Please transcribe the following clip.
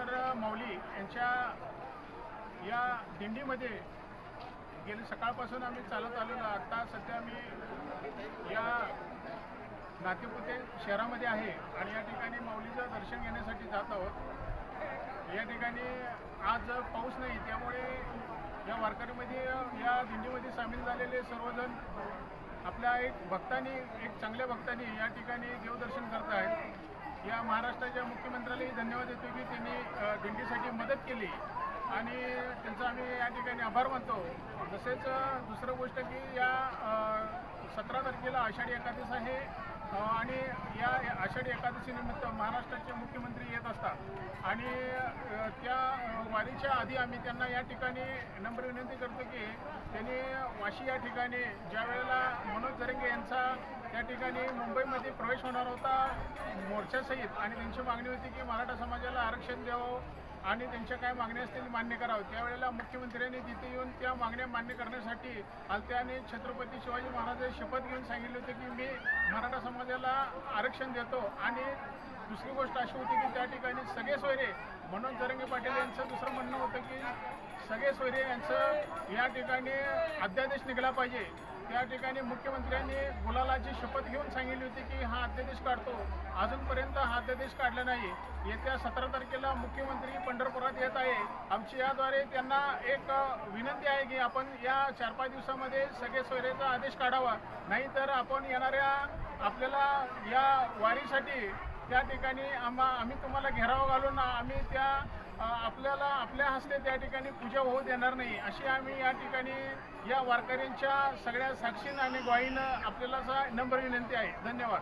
तर माऊली यांच्या या दिंडीमध्ये गेली सकाळपासून आम्ही चालत आलेलो आत्ता आता सध्या मी या नातेपुते शहरामध्ये आहे आणि या ठिकाणी माऊलीचं दर्शन घेण्यासाठी जात आहोत. या ठिकाणी आज पाऊस नाही त्यामुळे या वारकरीमध्ये या दिंडीमध्ये सामील झालेले सर्वजण आपल्या एक भक्तांनी एक चांगल्या भक्तांनी या ठिकाणी देवदर्शन करत आहेत या महाराष्ट्राच्या मुख्यमंत्र्यालाही धन्यवाद देतो की त्यांनी दिंडीसाठी मदत केली. आणि त्यांचा आम्ही या ठिकाणी आभार मानतो. तसेच दुसरं गोष्ट की या सतरा तारखेला आषाढी एकादश आहे. आणि या आषाढी एकादशीनिमित्त महाराष्ट्राचे मुख्यमंत्री येत असतात. आणि त्या वारीच्या आधी आम्ही त्यांना या ठिकाणी नम्र विनंती करतो की त्यांनी वाशी या ठिकाणी ज्या वेळेला मनोज जरंगे यांचा त्या ठिकाणी मुंबईमध्ये प्रवेश होणार होता मोर्चासहित आणि त्यांची मागणी होती की मराठा समाजाला आरक्षण द्यावं आणि त्यांच्या काय मागण्या असतील मान्य करावं. त्यावेळेला मुख्यमंत्र्यांनी तिथे येऊन त्या मागण्या मान्य करण्यासाठी आलत्याने छत्रपती शिवाजी महाराज शपथ घेऊन सांगितले होते की मी मराठा समाजाला आरक्षण देतो. आणि दुसरी गोष्ट अशी होती की त्या ठिकाणी सगळे सोयरे मनोज जरंगे पाटील यांचं दुसरं म्हणणं होतं की सगळे सोयरे यांचं या ठिकाणी अध्यादेश निघाला पाहिजे. त्या ठिकाणी मुख्यमंत्र्यांनी गुलालाची शपथ घेऊन सांगितली होती की हा अध्यादेश काढतो. अजूनपर्यंत हा अध्यादेश काढला नाही. येत्या सतरा तारखेला मुख्यमंत्री पंढरपुरात येत आहे. आमची याद्वारे त्यांना एक विनंती आहे की आपण या चार पाच दिवसामध्ये सगळे सोयरेचा आदेश काढावा. नाहीतर आपण येणाऱ्या आपल्याला या वारीसाठी त्या ठिकाणी आम्हा आम्ही तुम्हाला घेराव घालून आम्ही त्या आपल्याला आपल्या हस्ते त्या ठिकाणी पूजा होऊ देणार नाही. अशी आम्ही या ठिकाणी या वारकऱ्यांच्या सगळ्या साक्षीनं आणि ग्वाईनं आपल्याला असा नम्र विनंती आहे. धन्यवाद.